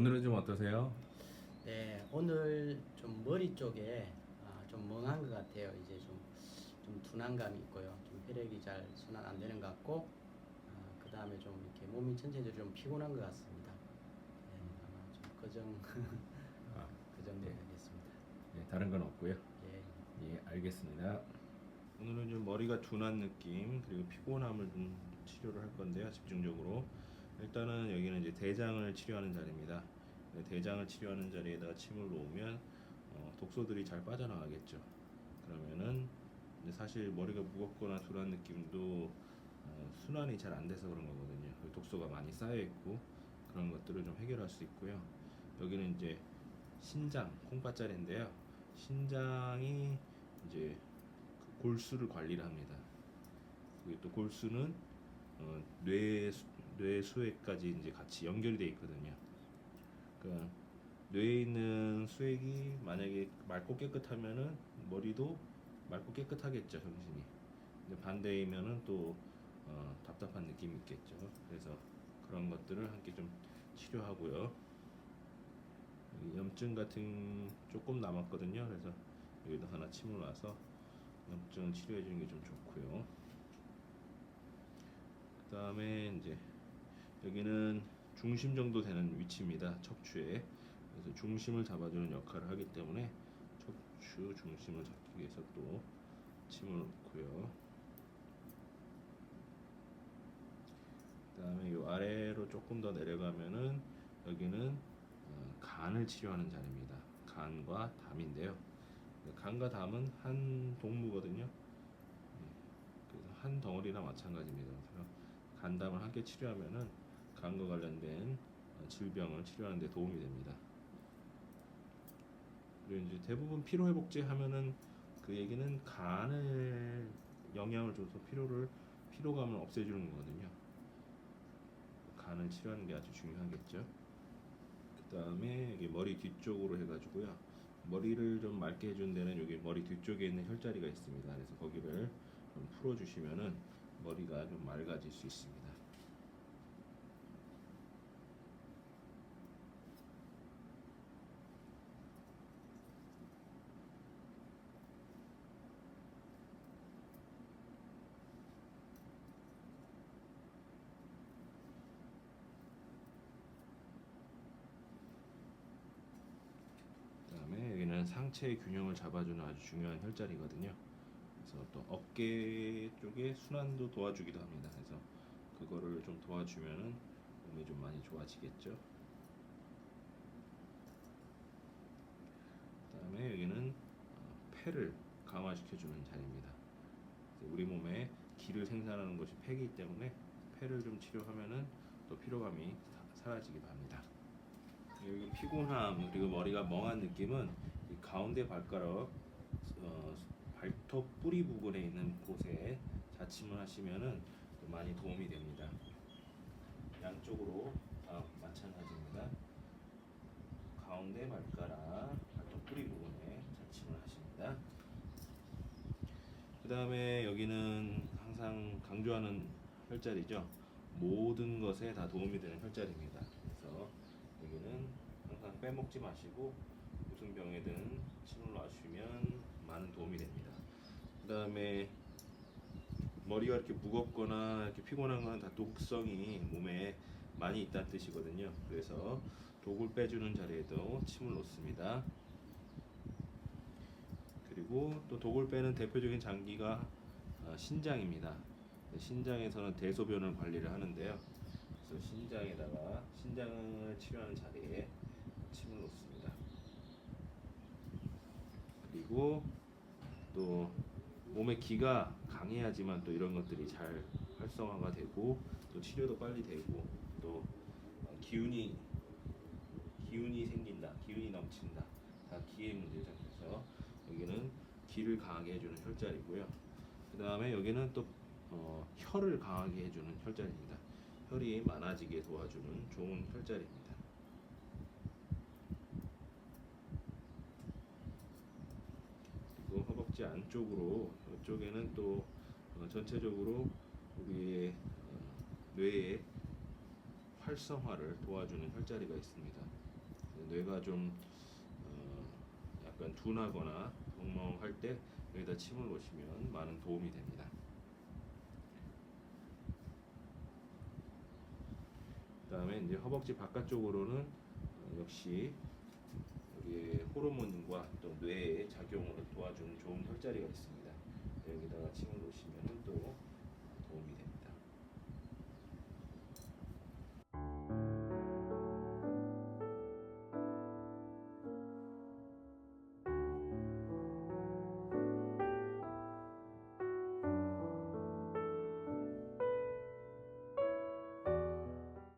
오늘은 좀 어떠세요? 네, 오늘 좀 머리 쪽에 아, 좀 멍한 것 같아요. 이제 좀, 좀 둔한 감이 있고요. 좀 혈액이 잘 순환 안 되는 것 같고, 그 다음에 좀 이렇게 몸이 전체적으로 좀 피곤한 것 같습니다. 네, 아마 좀 그정, 아, 그 정도 네. 되겠습니다. 네, 다른 건 없고요. 예. 예, 알겠습니다. 오늘은 좀 머리가 둔한 느낌 그리고 피곤함을 좀 치료를 할 건데요. 집중적으로 일단은 여기는 이제 대장을 치료하는 자리입니다. 네, 대장을 치료하는 자리에다가 침을 놓으면 어, 독소들이 잘 빠져나가겠죠. 그러면은 사실 머리가 무겁거나 둔한 느낌도 어, 순환이 잘 안 돼서 그런 거거든요. 그 독소가 많이 쌓여 있고 그런 것들을 좀 해결할 수 있고요. 여기는 이제 신장 콩팥자리인데요. 신장이 이제 그 골수를 관리를 합니다. 그리고 또 골수는 어, 뇌 뇌 수액까지 이제 같이 연결이 돼 있거든요. 그러니까 뇌에 있는 수액이 만약에 맑고 깨끗하면은 머리도 맑고 깨끗하겠죠 정신이. 근데 반대이면은 또 어, 답답한 느낌이 있겠죠. 그래서 그런 것들을 함께 좀 치료하고요. 염증 같은 조금 남았거든요. 그래서 여기도 하나 침을 놔서 염증을 치료해 주는 게 좀 좋고요. 그 다음에 이제 여기는 중심 정도 되는 위치입니다. 척추에. 그래서 중심을 잡아주는 역할을 하기 때문에 척추 중심을 잡기 위해서 또 침을 놓고요. 그 다음에 이 아래로 조금 더 내려가면은 여기는 어, 간을 치료하는 자리입니다. 간과 담인데요. 간과 담은 한 동무거든요. 예, 그래서 한 덩어리나 마찬가지입니다. 간담을 함께 치료하면은 간과 관련된 어, 질병을 치료하는 데 도움이 됩니다. 그리고 이제 대부분 피로 회복제 하면은 그 얘기는 간을 영향을 줘서 피로를 피로감을 없애주는 거거든요. 간을 치료하는 게 아주 중요하겠죠. 그 다음에 머리 뒤쪽으로 해가지고요. 머리를 좀 맑게 해주는 데는 여기 머리 뒤쪽에 있는 혈자리가 있습니다. 그래서 거기를 좀 풀어주시면은 머리가 좀 맑아질 수 있습니다. 그다음에 여기는 상체의 균형을 잡아주는 아주 중요한 혈자리거든요. 그래서 또 어깨 쪽에 순환도 도와주기도 합니다. 그래서 그거를 좀 도와주면은 몸이 좀 많이 좋아지겠죠. 그다음에 여기는 어, 폐를 강화시켜주는 자리입니다. 우리 몸에 기를 생산하는 것이 폐이기 때문에 폐를 좀 치료하면은 또 피로감이 사- 사라지기도 합니다. 여기 피곤함 그리고 머리가 멍한 느낌은 이 가운데 발가락 어, 발톱 뿌리 부분에 있는 곳에 자침을 하시면은 또 많이 도움이 됩니다. 양쪽으로 다 마찬가지입니다. 가운데 발가락 발톱 뿌리 부분에 자침을 하십니다. 그 다음에 여기는 항상 강조하는 혈자리죠. 모든 것에 다 도움이 되는 혈자리입니다. 그래서 여기는 항상 빼먹지 마시고 무슨 병에 든 침을 놔주시면 많은 도움이 됩니다. 그 다음에 머리가 이렇게 무겁거나 이렇게 피곤한 건 다 독성이 몸에 많이 있다는 뜻이거든요. 그래서 독을 빼주는 자리에도 침을 놓습니다. 그리고 또 독을 빼는 대표적인 장기가 어, 신장입니다. 신장에서는 대소변을 관리를 하는데요. 그래서 신장에다가 신장을 치료하는 자리에 침을 놓습니다. 그리고 또 몸의 기가 강해야지만 또 이런 것들이 잘 활성화가 되고 또 치료도 빨리 되고 또 어, 기운이 기운이 생긴다, 기운이 넘친다. 다 기의 문제죠. 그래서 여기는 기를 강하게 해주는 혈자리고요. 그 다음에 여기는 또 어, 혈을 강하게 해주는 혈자리입니다. 혈이 많아지게 도와주는 좋은 혈자리입니다. 허벅지 안쪽으로 이쪽에는 또 어, 전체적으로 우리의 어, 뇌의 활성화를 도와주는 혈자리가 있습니다. 뇌가 좀 어, 약간 둔하거나 멍멍할 때 여기다 침을 놓으시면 많은 도움이 됩니다. 그 다음에 이제 허벅지 바깥쪽으로는 어, 역시 여기에 호르몬과 또 뇌의 작용을 도와주는 좋은 혈자리가 있습니다. 여기다가 침을 놓으시면 또 도움이 됩니다.